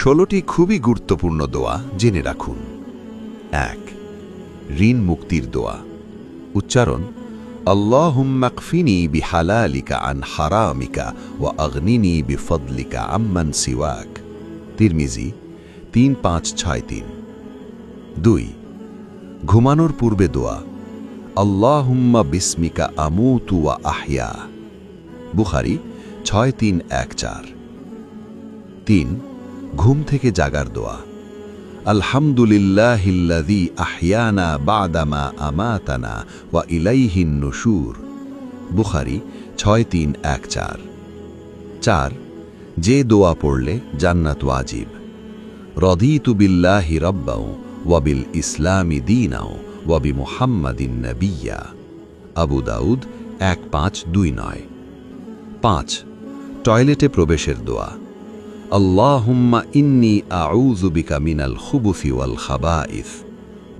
ষোলোটি খুবই গুরুত্বপূর্ণ দোয়া জেনে রাখুন। এক, ঋণ মুক্তির দোয়া। উচ্চারণ আল্লাহুম্মাকফিনি বিহালালিকা আন হারামিকা ও অগ্নিনি বিফদলিকা আম্মান সিওয়াক। তিরমিজি, তিন পাঁচ ছয় তিন। দুই, ঘুমানোর পূর্বে দোয়া, আল্লাহুম্মা বিস্মিকা আমুতু ওয়া আহিয়া বুখারি, ছয় তিন এক চার। তিন ঘুম থেকে জাগার দোয়া। আলহামদুলিল্লাহিল্লাযী আহিয়ানা বাদামা আমাতানা ওয়া ইলাইহিন নুশুর। বুখারি ছয় তিন এক চার। চার, যে দোয়া পড়লে জান্নাত ওয়াজিব। রদিতু বিল্লাহি রব্বাউ ওয়াবিল ইসলামি দীনাও ওয়াবি মুহাম্মাদিন নবিয়া। আবু দাউদ এক পাঁচ দুই নয়। পাঁচ, টয়লেটে প্রবেশের দোয়া। আল্লাহুম্মা ইন্নি আউযু বিকা মিনাল খুবুফি ওয়াল খাবাইস।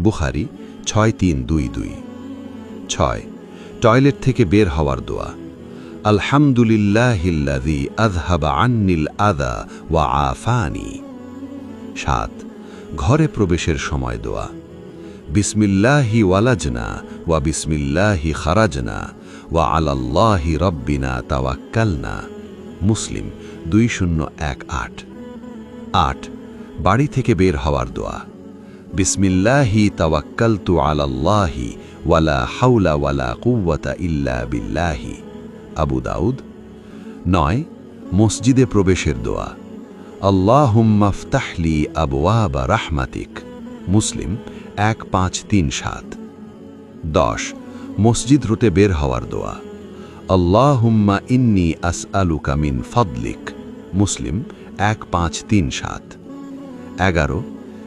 বুখারি ছয় তিন দুই দুই। ছয়। টয়লেট থেকে বের হওয়ার দোয়া। আলহামদুলিল্লাহিল্লাযী আযহাবা আন্নিল আদা ওয়া আফানি। সাত। ঘরে প্রবেশের সময় দোয়া। বিসমিল্লাহি ওয়ালাজনা ওয়া বিসমিল্লাহি খারাজনা ওয়া আলাল্লাহি রব্বিনা তাওয়াক্কালনা। মুসলিম দুই শূন্য এক আট। আট, বাড়ি থেকে বের হওয়ার দোয়া। বিসমিল্লাহি তাওয়াক্কালতু আলাল্লাহি ওয়ালা হাউলা ওয়ালা কুওয়াতা ইল্লা বিল্লাহি। আবু দাউদ। নয়, মসজিদে প্রবেশের দোয়া। আল্লাহুম্মাফতাহলি আবওয়াবা রাহমাতিক। মুসলিম এক পাঁচ তিন সাত। দশ, মসজিদ রুটে বের হওয়ার দোয়া। আল্লাহুম্মা ইন্নি আস আলুকা মিন ফদলিক। মুসলিম, এক পাঁচ তিন সাত। এগারো,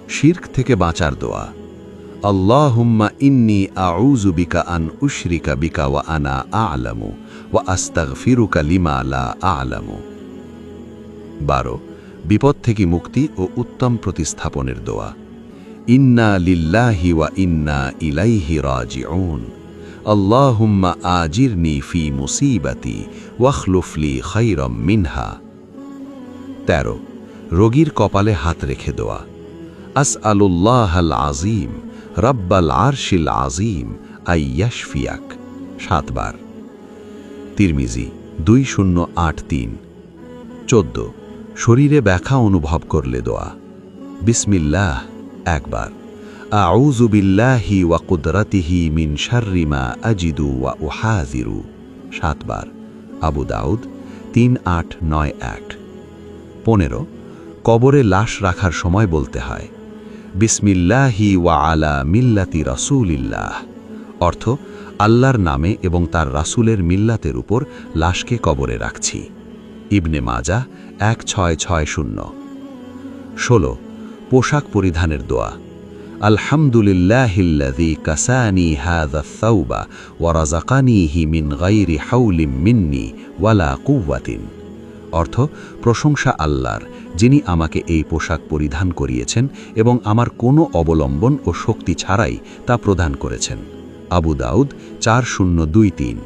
শির্ক থেকে বাঁচার দোয়া। আল্লাহুম্মা ইন্নি আউযু বিকা আন উশরিকা বিকা ওয়া আনা আ'লামু ওয়া আস্তাগফিরুকা লিমা লা আ'লামু। বারো, বিপদ থেকে মুক্তি ও উত্তম প্রতিস্থাপনের দোয়া। ইন্না লিল্লাহি ওয়া ইন্না ইলাইহি রাজিউন। আল্লাহুম্মা আজিরনি ফি মুসিবাতি ওয়াখলুফলি খৈরম মিনহা তেরো, রোগীর কপালে হাত রেখে দোয়া। আস আলুল্লাহ আল আজিম রব্বাল আরশিল আজিম আইয়াশফিয়াক। সাতবার। তিরমিজি, দুই শূন্য আট তিন। চোদ্দ, শরীরে ব্যথা অনুভব করলে দোয়া। বিসমিল্লাহ, একবার। আউযু বিল্লাহি ওয়া কুদরাতিহি আজিদু ওয়া সাতবার। আবু দাউদ, তিন আট নয় এক। পনেরো, কবরে লাশ রাখার সময় বলতে হয়, বিসমিল্লাহি ওয়া আলা মিল্লাতি রাসূলিল্লাহ। অর্থ, আল্লাহর নামে এবং তার রাসূলের মিল্লাতের উপর লাশকে কবরে রাখছি। ইবনে মাজা, এক ছয় ছয় শূন্য। ষোলো, পোশাক পরিধানের দোয়া। আলহামদুলিল্লাহিল্লাযী কাসানি হাযা আথ-থাওবা ওয়া রাযাকানিহি মিন গায়রি হাওলিম মিন্নি ওয়ালা কুওয়াতিন। অর্থ, প্রশংসা আল্লাহর, যিনি আমাকে এই পোশাক পরিধান করিয়েছেন এবং আমার কোনো অবলম্বন ও শক্তি ছাড়াই তা প্রদান করেছেন। আবু দাউদ চার শূন্য দুই তিন।